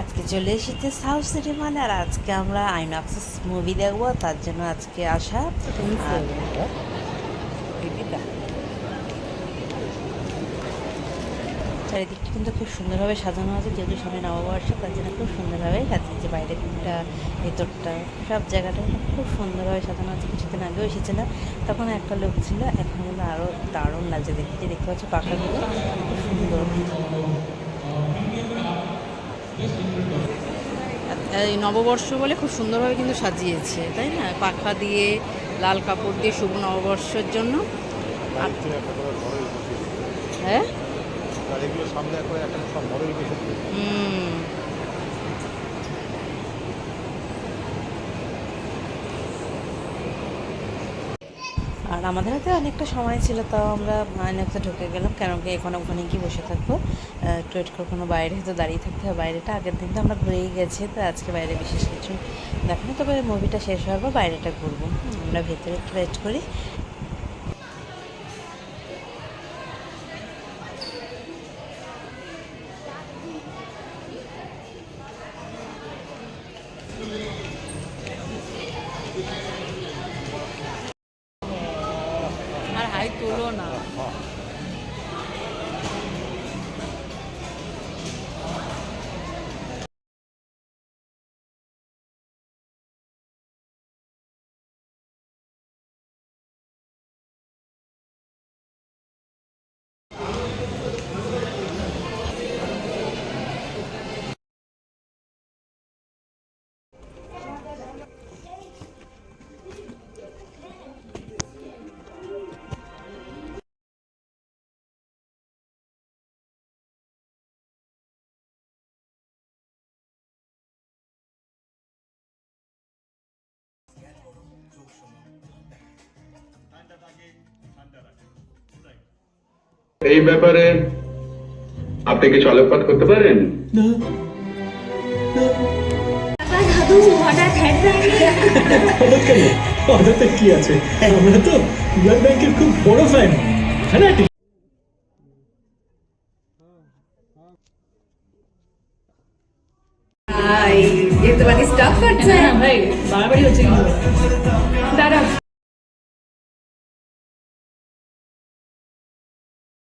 আজকে চলে এসেছে সাউথ সিটি মানে আর আজকে আমরা আইনক্সেস মুভি দেখব তার জন্য আজকে আসা আর দীপিকা চারিদিকটা কিন্তু খুব সুন্দরভাবে সাজানো আছে যেহেতু সামনে নববর্ষ তার জন্য খুব সুন্দরভাবে সাজিয়েছে বাইরের দিকটা ভেতরটা সব জায়গাটা খুব সুন্দরভাবে সাজানো আছে। কিছুদিন আগেও এসেছিলাম তখন একটা লোক ছিল এখন কিন্তু আরও দারুণ লাগছে দেখতে। যে দেখতে পাচ্ছি পাখাগুলো খুব সুন্দর। এই নববর্ষ বলে খুব সুন্দরভাবে কিন্তু সাজিয়েছে তাই না? পাখা দিয়ে লাল কাপড় দিয়ে শুভ নববর্ষের জন্য। আর হ্যাঁ গাড়িগুলো সামনে করে একটা সব মডেল হুম আর আমাদের হাতে অনেকটা সময় ছিল, তাও আমরা আইনক্সে ঢুকে গেলাম, কেন কি এখানে ওখানে গিয়ে বসে থাকব। একটু করে কোনো বাইরে হয়তো দাঁড়িয়ে থাকতে হয় বাইরেটা আগের দিন তো আমরা ঘুরেই গেছি, তো আজকে বাইরে বিশেষ কিছু দেখানো, তবে মুভিটা শেষ হওয়ার পর বাইরেটা ঘুরবো। আমরা ভেতরে একটু ওয়েট করি। আর হাই তোলো না এই ব্যাপারে আপনি কিছু আলোকপাত করতে পারেন? কেন হঠাৎ কি আছে? আমরা তো ব্লাড ব্যাংকের খুব বড় ফ্যান ফ্যানাটিক ভাই এ মানে স্টাফ করছে ভাই বাড়াবাড়ি হচ্ছে কিন্তু। দাঁড়া